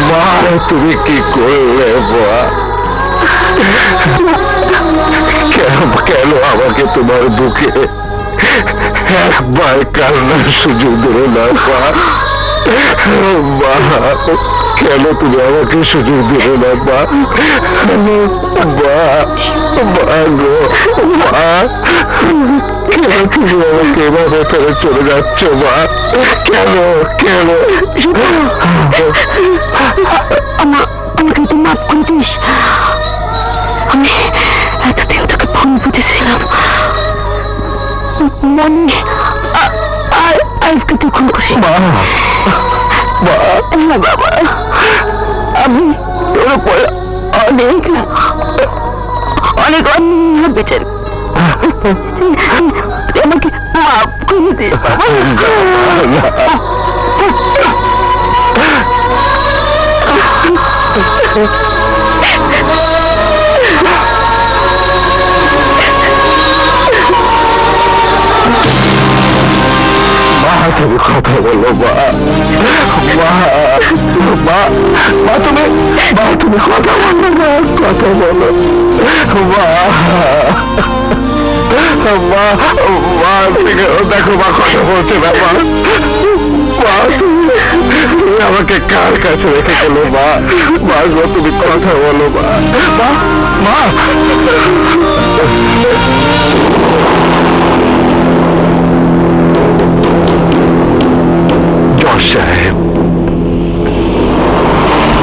মা তুমি কি করলে কেন আমাকে তোমার বুকে একবার কান্নার সুযোগ দিলে না, মা? মা, কেন তুমি আমাকে সুযোগ দিলে না মা গো, মা, কেন তুমি আমাকে এভাবে ফেলে চলে যাচ্ছ, মা? কেন কেন আমা আমাকে তুই মাফ করে দিস। আমি এতদিন তোকে ভুল বুঝেছিলাম। মনে আর আজকে তুই খুন করিস। বাবা আমি তোর উপর অনেক অনেক অন্যায় বিচার আমাকে মাফ করে দিস বাবা মা তুমি কথা বলো মা মা মা মা তুমি মা তুমি কথা বলো মা কথা বলো মা মা মা দেখো মা কথা বলছে না মা। তুমি আমাকে কার কাছে রেখে গেলো মা? মা গো, তুমি কথা বলো মা। মা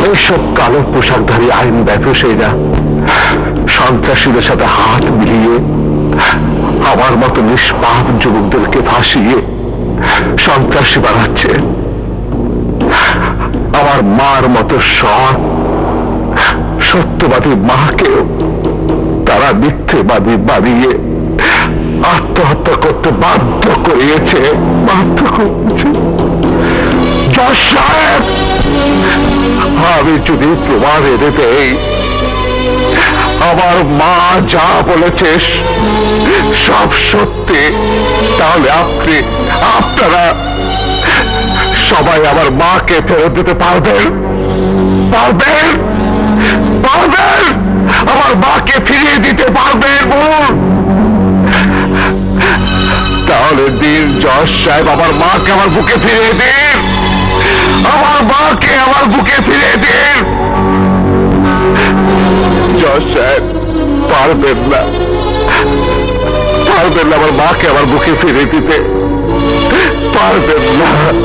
এইসব কালো পোশাকধারী আইন ব্যবসায়ীরা সন্ত্রাসীদের সাথে হাত মিলিয়ে আমার মতো নিষ্পাপ যুবকদেরকে ফাঁসিয়ে সন্ত্রাসী বানাচ্ছে। আমার মার মতো সৎ, সত্যবাদী মাকেও তারা মিথ্যেবাদী বানিয়ে আত্মহত্যা করতে বাধ্য করিয়েছে। বাধ্য সাহেব, আমি যদি প্রমাণ এনে দেই আমার মা যা বলেছে সব সত্যি। তাহলে আপনি, আপনারা সবাই আমার মাকে ফেরত দিতে পারবেন? পারবেন? পারবেন? আমার মাকে ফিরিয়ে দিতে পারবেন? বলুন তাহলে দিন জজ সাহেব আমার মাকে আমার বুকে ফিরিয়ে দিন। আমার মাকে আমার বুকে ফিরিয়ে দিন। পারবেন না। পারবেন না আমার মাকে আমার বুকে ফিরে দিতে। পারবেন না।